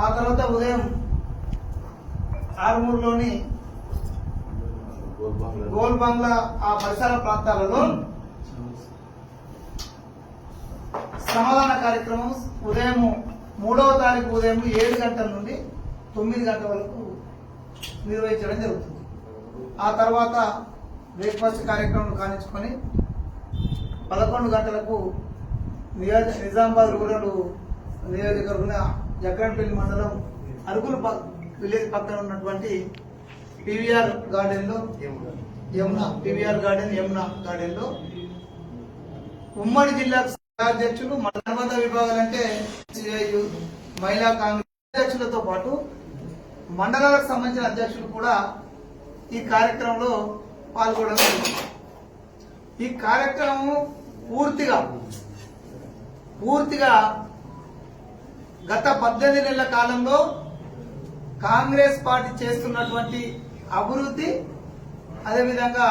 ఆ తర్వాత ఉదయం ఆరుమూరులోని గోల్ బంగ్లా ఆ పరిసర ప్రాంతాలలో సమాధాన కార్యక్రమం ఉదయం మూడవ తారీఖు ఉదయం ఏడు గంటల నుండి తొమ్మిది గంటల వరకు నిర్వహించడం జరుగుతుంది. ఆ తర్వాత బ్రేక్ఫాస్ట్ కార్యక్రమం కానించుకొని పదకొండు గంటలకు నియోజ నిజామాబాద్ రూరల్ నియోజకవర్గం జగ్గంపల్లి మండలం అరుగులు విలేజ్ పక్కన ఉన్నటువంటి పివిఆర్ గార్డెన్లో యమున పివిఆర్ గార్డెన్ యమున గార్డెన్లో ఉమ్మడి జిల్లా అధ్యక్షులు మండల విభాగాలంటే మహిళా కాంగ్రెస్ అధ్యక్షులతో పాటు మండలాలకు సంబంధించిన అధ్యక్షులు కూడా ఈ కార్యక్రమంలో పాల్గొనడం జరిగింది. ఈ కార్యక్రమం పూర్తిగా పూర్తిగా గత పద్దెనిమిది నెలల కాలంలో కాంగ్రెస్ పార్టీ చేస్తున్నటువంటి అభివృద్ధి అదేవిధంగా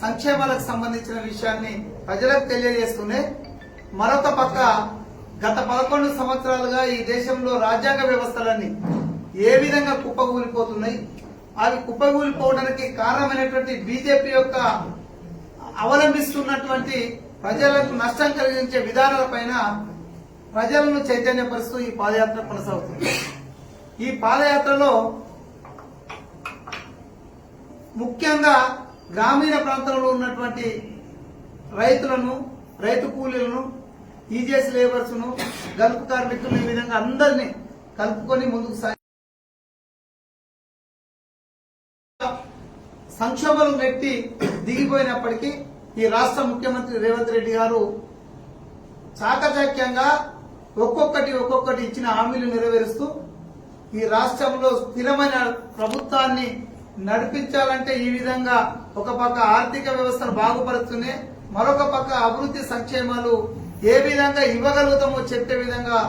సంక్షేమాలకు సంబంధించిన విషయాన్ని ప్రజలకు తెలియజేస్తూనే మరొక పక్క గత పదకొండు సంవత్సరాలుగా ఈ దేశంలో రాజ్యాంగ వ్యవస్థలన్నీ ఏ విధంగా కుప్పగూలిపోతున్నాయి అవి కుప్పకూలిపోవడానికి కారణమైనటువంటి బీజేపీ యొక్క అవలంబిస్తున్నటువంటి ప్రజలకు నష్టం కలిగించే విధానాలపైన ప్రజలను చైతన్యపరుస్తూ ఈ పాదయాత్ర కొనసాగుతుంది. ఈ పాదయాత్రలో ముఖ్యంగా గ్రామీణ ప్రాంతంలో ఉన్నటువంటి రైతులను రైతు కూలీలను ఈజీఎస్ లేబర్స్ను గల్ఫ్ కార్మికులను ఈ విధంగా అందరినీ కలుపుకొని ముందుకు సాగి సంక్షోభం నెట్టి దిగిపోయినప్పటికీ ఈ రాష్ట్ర ముఖ్యమంత్రి రేవంత్ రెడ్డి గారు చాకచక్యంగా ఒక్కొక్కటి ఒక్కొక్కటి ఇచ్చిన హామీలు నెరవేరుస్తూ ఈ రాష్ట్రంలో స్థిరమైన ప్రభుత్వాన్ని నడిపించాలంటే ఈ విధంగా ఒక పక్క ఆర్థిక వ్యవస్థను బాగుపరుస్తూనే మరొక పక్క అభివృద్ధి సంక్షేమాలు ఏ విధంగా ఇవ్వగలుగుతామో చెప్పే విధంగా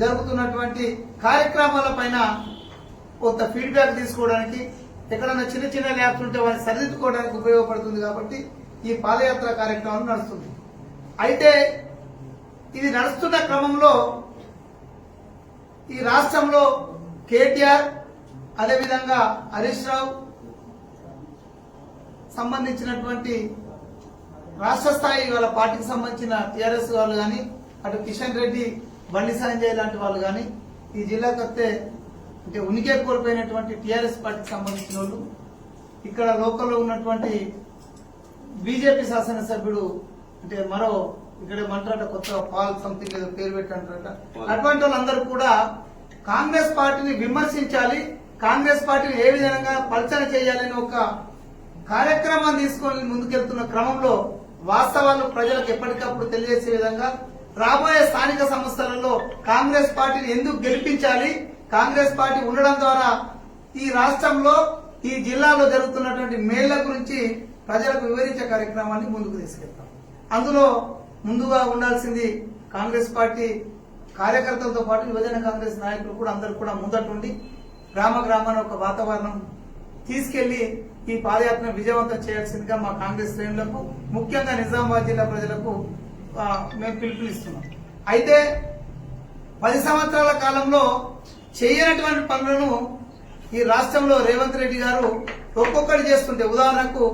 జరుగుతున్నటువంటి కార్యక్రమాల పైన కొంత ఫీడ్బ్యాక్ తీసుకోవడానికి ఎక్కడైనా చిన్న చిన్న ల్యాబ్స్ ఉంటే వాటిని సరిదిద్దుకోవడానికి ఉపయోగపడుతుంది కాబట్టి ఈ పాదయాత్ర కార్యక్రమం నడుస్తుంది. అయితే ఇది నడుస్తున్న క్రమంలో ఈ రాష్ట్రంలో కేటీఆర్ అదేవిధంగా హరీష్ రావు సంబంధించినటువంటి రాష్ట్ర స్థాయి వాళ్ళ పార్టీకి సంబంధించిన టీఆర్ఎస్ వాళ్ళు కానీ అటు కిషన్ రెడ్డి బండి సంజయ్ లాంటి వాళ్ళు కానీ ఈ జిల్లాకు వస్తే అంటే ఉనికి కోల్పోయినటువంటి టిఆర్ఎస్ పార్టీకి సంబంధించిన వాళ్ళు ఇక్కడ లోకల్లో ఉన్నటువంటి బీజేపీ శాసనసభ్యుడు అంటే మరో ఇక్కడ మంటారట కొత్త పాల్ సంథింగ్ ఏదో పేరు పెట్టంటారట. అటువంటి వాళ్ళందరూ కూడా కాంగ్రెస్ పార్టీని విమర్శించాలి కాంగ్రెస్ పార్టీని ఏ విధంగా పలచన చేయాలని ఒక కార్యక్రమాన్ని తీసుకొని ముందుకెళ్తున్న క్రమంలో వాస్తవాలు ప్రజలకు ఎప్పటికప్పుడు తెలియజేసే విధంగా రాబోయే స్థానిక సంస్థలలో కాంగ్రెస్ పార్టీని ఎందుకు గెలిపించాలి కాంగ్రెస్ పార్టీ ఉండడం ద్వారా ఈ రాష్ట్రంలో ఈ జిల్లాలో జరుగుతున్నటువంటి మేళ్ళ గురించి ప్రజలకు వివరించే కార్యక్రమాన్ని ముందుకు తీసుకెళ్తాం. అందులో ముందుగా ఉండాల్సింది కాంగ్రెస్ పార్టీ కార్యకర్తలతో పాటు యువజన కాంగ్రెస్ నాయకులు కూడా అందరూ కూడా ముందటుండి గ్రామ గ్రామాన ఒక వాతావరణం తీసుకెళ్ళి ఈ పాదయాత్ర విజయవంతం చేయాల్సిందిగా మా కాంగ్రెస్ శ్రేణులకు ముఖ్యంగా నిజామాబాద్ జిల్లా ప్రజలకు మేము పిలుపునిస్తున్నాం. అయితే పది సంవత్సరాల కాలంలో చేయనటువంటి పనులను ఈ రాష్ట్రంలో రేవంత్ రెడ్డి గారు ఒక్కొక్కటి చేస్తుంటే ఉదాహరణకు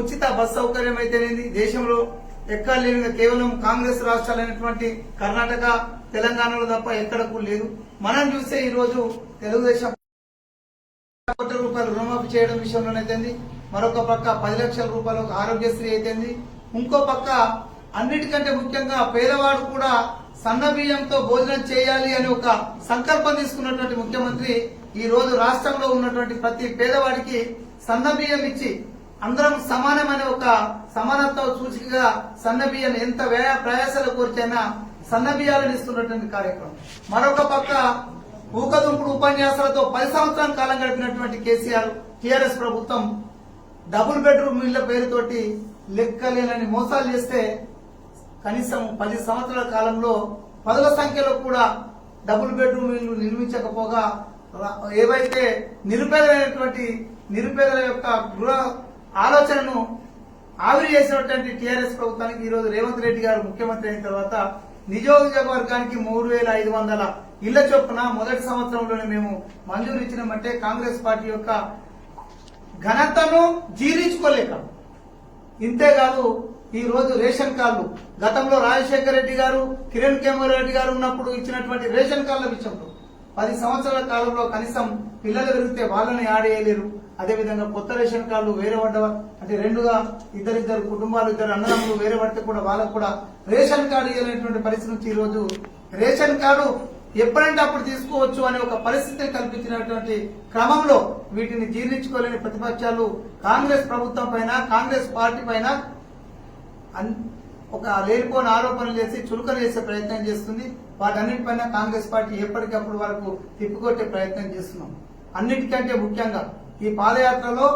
ఉచిత బస్ సౌకర్యం అయితేనేది దేశంలో ఎక్కడ కేవలం కాంగ్రెస్ రాష్ట్రాలైనటువంటి కర్ణాటక తెలంగాణలో తప్ప ఎక్కడకు లేదు. మనం చూస్తే ఈ రోజు తెలుగుదేశం కోట్ల రూపాయలు రుణమాఫీ చేయడం విషయంలోనైతేంది మరొక పక్క పది లక్షల రూపాయలు ఒక ఆరోగ్యశ్రీ అయితేంది. ఇంకో పక్క అన్నిటికంటే ముఖ్యంగా పేదవాడు కూడా సన్న బియ్యంతో భోజనం చేయాలి అని ఒక సంకల్పం తీసుకున్నటువంటి ముఖ్యమంత్రి ఈ రోజు రాష్ట్రంలో ఉన్నటువంటి ప్రతి పేదవాడికి సన్న బియ్యం ఇచ్చి అందరం సమానమైన ఒక సమానత్వ సూచికగా సన్నబియ్యం ఎంత వ్యయ ప్రయాసాల కోర్చైనా సన్నబియ్యాలను ఇస్తున్నటువంటి కార్యక్రమం. మరొక పక్క ఊకదుంపుడు ఉపన్యాసాలతో పది సంవత్సరాల కాలం గడిపినటువంటి కేసీఆర్ టీఆర్ఎస్ ప్రభుత్వం డబుల్ బెడ్రూమ్ ఇళ్ళ పేరుతోటి లెక్కలేనని మోసాలు చేస్తే కనీసం పది సంవత్సరాల కాలంలో పదుల సంఖ్యలో కూడా డబుల్ బెడ్రూమ్ ఇల్లు నిర్మించకపోగా ఏవైతే నిరుపేదలైనటువంటి నిరుపేదల యొక్క గృహ ఆలోచనను ఆవిరి చేసినటువంటి టీఆర్ఎస్ ప్రభుత్వానికి ఈరోజు రేవంత్ రెడ్డి గారు ముఖ్యమంత్రి అయిన తర్వాత నియోజకవర్గానికి మూడు వేల ఐదు వందల ఇళ్ళ చొప్పున మొదటి సంవత్సరంలోనే మేము మంజూరు ఇచ్చినామంటే కాంగ్రెస్ పార్టీ యొక్క ఘనతను జీర్ణించుకోలేక ఇంతేకాదు ఈ రోజు రేషన్ కార్డు. గతంలో రాజశేఖర రెడ్డి గారు కిరణ్ కేమర్ రెడ్డి గారు ఉన్నప్పుడు ఇచ్చినటువంటి రేషన్ కార్డుల విషయంలో పది సంవత్సరాల కాలంలో కనీసం పిల్లలు పెరిగితే వాళ్ళని ఆడేయలేరు అదేవిధంగా కొత్త రేషన్ కార్డులు వేరే పడ్డ అంటే రెండుగా ఇద్దరిద్దరు కుటుంబాలు ఇద్దరు అన్నదమ్ములు వేరే పడితే కూడా వాళ్ళకు కూడా రేషన్ కార్డు ఇవ్వలేనటువంటి పరిస్థితి నుంచి ఈ రోజు రేషన్ కార్డు ఎప్పుడంటే అప్పుడు తీసుకోవచ్చు అనే ఒక పరిస్థితిని కల్పించినటువంటి క్రమంలో వీటిని జీర్ణించుకోలేని ప్రతిపక్షాలు కాంగ్రెస్ ప్రభుత్వం పైన కాంగ్రెస్ పార్టీ పైన అన్- ఒక లేనిపోని ఆరోపణలు చేసి చులకలు చేసే ప్రయత్నం చేస్తుంది. వాటన్నిటిపైన కాంగ్రెస్ పార్టీ ఎప్పటికప్పుడు వరకు తిప్పికొట్టే ప్రయత్నం చేస్తున్నాం. అన్నిటికంటే ముఖ్యంగా ఈ పాదయాత్రలో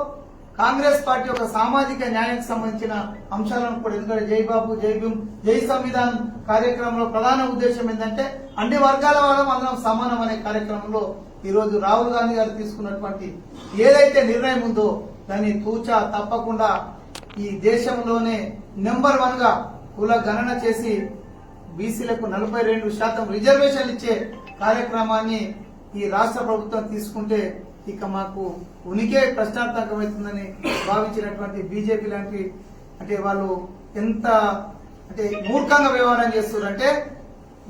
కాంగ్రెస్ పార్టీ యొక్క సామాజిక న్యాయానికి సంబంధించిన అంశాలను కూడా ఎందుకంటే జై బాబు జై భీమ్ జై సంవిధాన్ కార్యక్రమంలో ప్రధాన ఉద్దేశం ఏంటంటే అన్ని వర్గాల వాళ్ళం అందరం సమానం అనే కార్యక్రమంలో ఈరోజు రాహుల్ గాంధీ గారు తీసుకున్నటువంటి ఏదైతే నిర్ణయం ఉందో దాన్ని తూచా తప్పకుండా ఈ దేశంలోనే నెంబర్ వన్గా కుల గణన చేసి బీసీలకు నలభై రెండు శాతం రిజర్వేషన్లు ఇచ్చే కార్యక్రమాన్ని ఈ రాష్ట్ర ప్రభుత్వం తీసుకుంటే ఇక మాకు ఉనికే ప్రశ్నార్థకమవుతుందని భావించినటువంటి బీజేపీ లాంటి అంటే వాళ్ళు ఎంత అంటే మూర్ఖంగా వ్యవహారం చేస్తున్నారంటే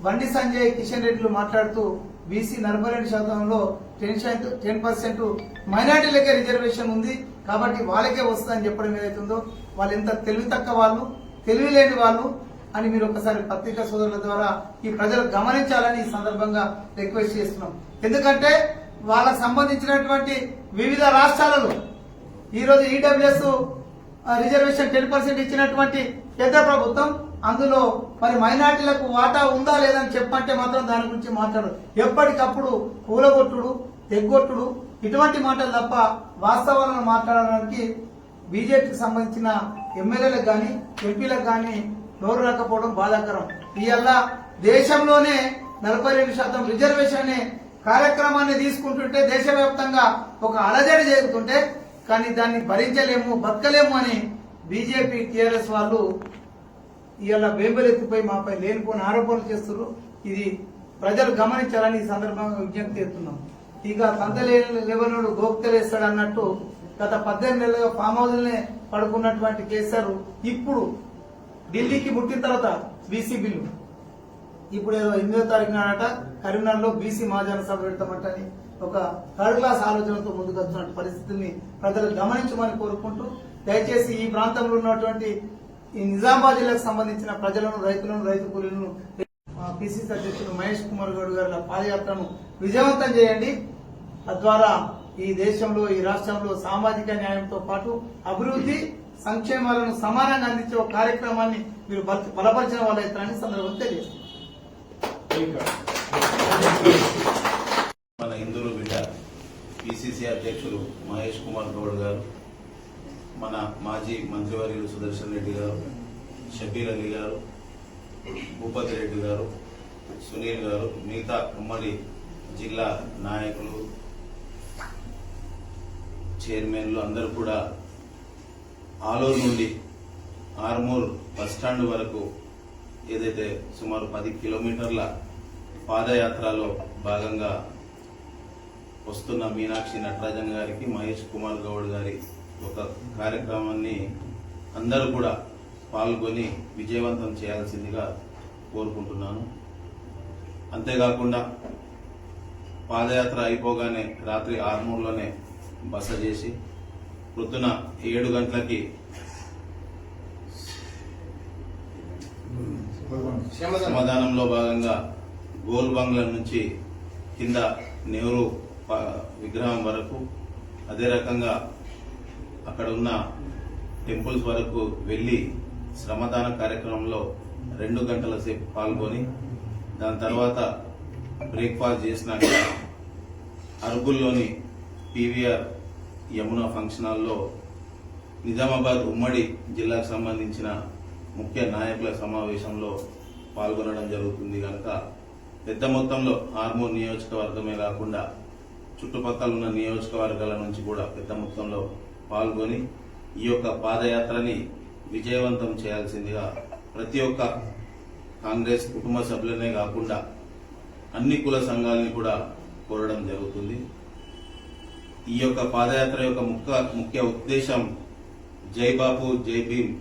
బండి సంజయ్ కిషన్ రెడ్డిలు మాట్లాడుతూ బీసీ నలభై రెండు శాతంలో టెన్ టెన్ పర్సెంట్ మైనార్టీలకే రిజర్వేషన్ ఉంది కాబట్టి వాళ్ళకే వస్తుందని చెప్పడం ఏదైతుందో వాళ్ళు ఎంత తెలివి తక్కువ వాళ్ళు తెలివి లేని వాళ్ళు అని మీరు ఒకసారి పత్రికా సోదరుల ద్వారా ఈ ప్రజలు గమనించాలని ఈ సందర్భంగా రిక్వెస్ట్ చేస్తున్నాం. ఎందుకంటే వాళ్ళకు సంబంధించినటువంటి వివిధ రాష్ట్రాలలో ఈ ఈడబ్ల్యూఎస్ రిజర్వేషన్ టెన్ పర్సెంట్ ఇచ్చినటువంటి కేంద్ర ప్రభుత్వం అందులో మరి మైనార్టీలకు వాటా ఉందా లేదని చెప్పంటే మాత్రం దాని గురించి మాట్లాడు ఎప్పటికప్పుడు కూలగొట్టుడు తెగ్గొట్టుడు ఇటువంటి మాటలు తప్ప వాస్తవాలను మాట్లాడడానికి బీజేపీకి సంబంధించిన ఎమ్మెల్యేలకు కానీ ఎంపీలకు కానీ నోరు రాకపోవడం బాధాకరం. ఇవల్ల దేశంలోనే నలభై రెండు శాతం రిజర్వేషన్ అనే కార్యక్రమాన్ని తీసుకుంటుంటే దేశవ్యాప్తంగా ఒక అలజడి జరుగుతుంటే కానీ దాన్ని భరించలేము బతకలేము అని బీజేపీ టీఆర్ఎస్ వాళ్ళు ఇవాళ బేంబలెత్తిపోయి మాపై లేనిపోని ఆరోపణలు చేస్తున్నారు. ఇది ప్రజలు గమనించాలని ఈ సందర్భంగా విజ్ఞప్తి చేస్తున్నాం. ఇక పంతలేని లెవెనుడు గోక్తలేస్తాడు అన్నట్టు గత పద్దెనిమిది నెలలుగా ఫామ్ హౌస్లనే పడుకున్నటువంటి కేసీఆర్ ఇప్పుడు ఢిల్లీకి ముట్టిన తర్వాత బీసీ బిల్లు. ఇప్పుడు ఏదో ఎనిమిదో తారీఖు నాడట కరీంనగర్లో బీసీ మహాజన సభ పెడతామంటని ఒక థర్డ్ క్లాస్ ఆలోచనతో ముందుకు వస్తున్న పరిస్థితుల్ని ప్రజలు గమనించమని కోరుకుంటూ దయచేసి ఈ ప్రాంతంలో ఉన్నటువంటి ఈ నిజామాబాద్ జిల్లాకు సంబంధించిన ప్రజలను రైతులను రైతు కూలీలను పిసిసి అధ్యక్షుడు మహేష్ కుమార్ గౌడ్ గారి పాదయాత్రను విజయవంతం చేయండి. తద్వారా ఈ దేశంలో ఈ రాష్ట్రంలో సామాజిక న్యాయంతో పాటు అభివృద్ధి సంక్షేమాలను సమానంగా అందించే ఒక కార్యక్రమాన్ని మీరు బలపరిచిన వాళ్ళ ఇతరాన్ని సందర్భంగా తెలియజేస్తున్నారు మన హిందువులు బిడ్డ పిసిసి అధ్యక్షులు మహేష్ కుమార్ గౌడ్ గారు మన మాజీ మంత్రివర్యులు సుదర్శన్ రెడ్డి గారు షబీర్ అలీ గారు భూపతి రెడ్డి గారు సునీల్ గారు మిగతా ఉమ్మడి జిల్లా నాయకులు చైర్మన్లు అందరూ కూడా ఆలూరు నుండి ఆర్మూర్ బస్టాండ్ వరకు ఏదైతే సుమారు పది కిలోమీటర్ల పాదయాత్రలో భాగంగా వస్తున్న మీనాక్షి నటరాజన్ గారికి మహేష్ కుమార్ గౌడ్ గారి ఒక కార్యక్రమాన్ని అందరూ కూడా పాల్గొని విజయవంతం చేయాల్సిందిగా కోరుకుంటున్నాను. అంతేకాకుండా పాదయాత్ర అయిపోగానే రాత్రి ఆర్మూర్లోనే బస చేసి పొద్దున ఏడు గంటలకి సమాధానంలో భాగంగా గోల్ బంగ్లా నుంచి కింద నెహ్రూ విగ్రహం వరకు అదే రకంగా అక్కడ ఉన్న టెంపుల్స్ వరకు వెళ్ళి శ్రమదాన కార్యక్రమంలో రెండు గంటల సేపు పాల్గొని దాని తర్వాత బ్రేక్ఫాస్ట్ చేసినాక అరుగుల్లోని పీవీఆర్ యమునా ఫంక్షన్ హాల్లో నిజామాబాద్ ఉమ్మడి జిల్లాకు సంబంధించిన ముఖ్య నాయకుల సమావేశంలో పాల్గొనడం జరుగుతుంది కనుక పెద్ద మొత్తంలో ఆర్మూర్ నియోజకవర్గమే కాకుండా చుట్టుపక్కల ఉన్న నియోజకవర్గాల నుంచి కూడా పెద్ద మొత్తంలో పాల్గొని ఈ యొక్క పాదయాత్రని విజయవంతం చేయాల్సిందిగా ప్రతి ఒక్క కాంగ్రెస్ కుటుంబ సభ్యులనే కాకుండా అన్ని కుల సంఘాలని కూడా కోరడం జరుగుతుంది. ఈ యొక్క పాదయాత్ర యొక్క ముఖ్య ముఖ్య ఉద్దేశం జై బాపు జై భీమ్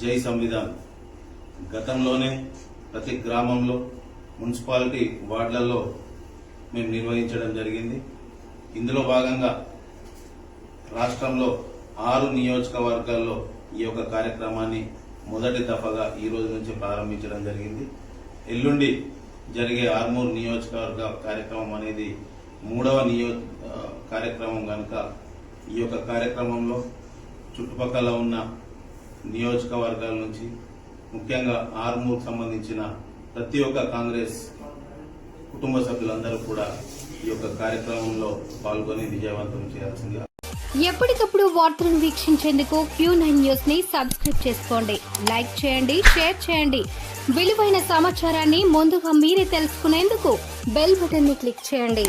జై సంవిధాన్. గతంలోనే ప్రతి గ్రామంలో మున్సిపాలిటీ వార్డులలో మేము నిర్వహించడం జరిగింది. ఇందులో భాగంగా రాష్ట్రంలో ఆరు నియోజకవర్గాల్లో ఈ యొక్క కార్యక్రమాన్ని మొదటి దఫగా ఈ రోజు నుంచి ప్రారంభించడం జరిగింది. ఎల్లుండి జరిగే ఆర్మూర్ నియోజకవర్గ కార్యక్రమం అనేది మూడవ నియో కార్యక్రమం కనుక ఈ యొక్క కార్యక్రమంలో చుట్టుపక్కల ఉన్న నియోజకవర్గాల నుంచి ముఖ్యంగా ఆర్మూర్ సంబంధించిన ప్రతి ఒక్క కాంగ్రెస్ కుటుంబ సభ్యులందరూ కూడా ఈ యొక్క కార్యక్రమంలో పాల్గొని విజయవంతం చేయాల్సిందిగా ఎప్పటికప్పుడు వార్తలను వీక్షించేందుకు క్యూ నైన్ న్యూస్ని సబ్స్క్రైబ్ చేసుకోండి. లైక్ చేయండి షేర్ చేయండి. విలువైన సమాచారాన్ని ముందుగా మీరే తెలుసుకునేందుకు బెల్ బటన్ని క్లిక్ చేయండి.